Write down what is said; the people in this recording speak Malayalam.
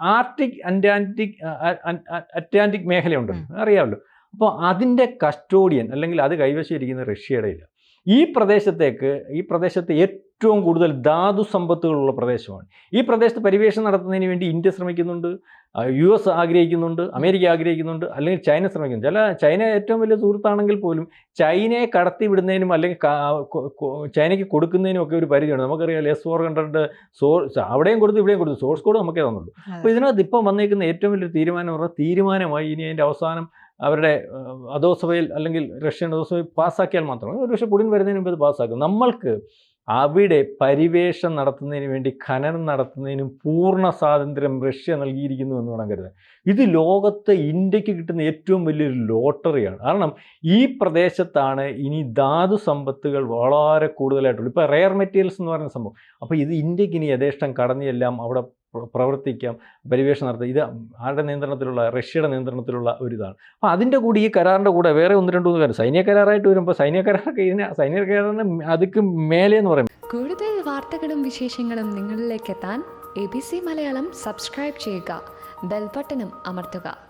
Arctic Antarctic Atlantic മേഖലയുണ്ട്. അറിയാമല്ലോ. അപ്പോൾ അതിന്റെ കസ്റ്റോഡിയൻ അല്ലെങ്കിൽ അത് കൈവശം ഇരിക്കുന്ന റഷ്യയുടെ ഇല്ല. ഈ പ്രദേശത്തേക്ക് ഈ പ്രദേശത്തെ ഏറ്റവും കൂടുതൽ ധാതു സമ്പത്തുകളുള്ള പ്രദേശമാണ്. ഈ പ്രദേശത്ത് പരിവേഷം നടത്തുന്നതിന് വേണ്ടി ഇന്ത്യ ശ്രമിക്കുന്നുണ്ട് യു എസ് ആഗ്രഹിക്കുന്നുണ്ട് അമേരിക്ക ആഗ്രഹിക്കുന്നുണ്ട് അല്ലെങ്കിൽ ചൈന ശ്രമിക്കുന്നു ചില ചൈന ഏറ്റവും വലിയ സുഹൃത്താണെങ്കിൽ പോലും ചൈനയെ കടത്തി വിടുന്നതിനും അല്ലെങ്കിൽ ചൈനയ്ക്ക് കൊടുക്കുന്നതിനും ഒക്കെ ഒരു പരിധിയാണ് നമുക്കറിയാം എസ് ഫോർ ഹൺഡ്രഡ് സോഴ്സ് അവിടെയും കൊടുത്തു ഇവിടെയും കൊടുത്തു. സോഴ്സ് കോഡ് നമുക്കേ തന്നുള്ളൂ. അപ്പോൾ ഇതിനകത്ത് ഇപ്പം വന്നേക്കുന്ന ഏറ്റവും വലിയൊരു തീരുമാനം പറഞ്ഞാൽ തീരുമാനമായി ഇനി അതിന്റെ അവസാനം അവരുടെ അധോസഭയിൽ അല്ലെങ്കിൽ റഷ്യൻ അധോസഭയിൽ പാസ്സാക്കിയാൽ മാത്രമേ ഒരു പക്ഷേ പുടിൻ വരുന്നതിന് മുമ്പ് ഇത് പാസ്സാക്കും. നമ്മൾക്ക് അവിടെ പരിവേഷം നടത്തുന്നതിന് വേണ്ടി ഖനനം നടത്തുന്നതിനും പൂർണ സ്വാതന്ത്ര്യം റഷ്യ നൽകിയിരിക്കുന്നു എന്ന് വേണം കരുതാൻ. ഇത് ലോകത്ത് ഇന്ത്യയ്ക്ക് കിട്ടുന്ന ഏറ്റവും വലിയൊരു ലോട്ടറിയാണ്. കാരണം ഈ പ്രദേശത്താണ് ഇനി ധാതു സമ്പത്തുകൾ വളരെ കൂടുതലായിട്ടുള്ളൂ ഇപ്പോൾ റെയർ മെറ്റീരിയൽസ് എന്ന് പറയുന്ന സംഭവം. അപ്പോൾ ഇത് ഇന്ത്യയ്ക്ക് ഇനി യഥേഷ്ടം കടന്നിയെല്ലാം അവിടെ പ്രവർത്തിക്കാം പരിവേഷം നടത്താം. ഇത് ആരുടെ നിയന്ത്രണത്തിലുള്ള റഷ്യയുടെ നിയന്ത്രണത്തിലുള്ള ഒരു ഇതാണ് അപ്പോൾ അതിന്റെ കൂടി ഈ കരാറിന്റെ കൂടെ വേറെ ഒന്ന് രണ്ട് മൂന്ന് കാര്യം സൈനിക കരാറായിട്ട് വരുമ്പോൾ സൈനിക കരാറൊക്കെ ഇതിന് സൈനിക കരാറിന് അതിക്ക് മേലെ എന്ന് പറയും കൂടുതൽ വാർത്തകളും വിശേഷങ്ങളും നിങ്ങളിലേക്ക് എത്താൻ A B C Malayalam subscribe ചെയ്യുക ബെൽബട്ടനും അമർത്തുക.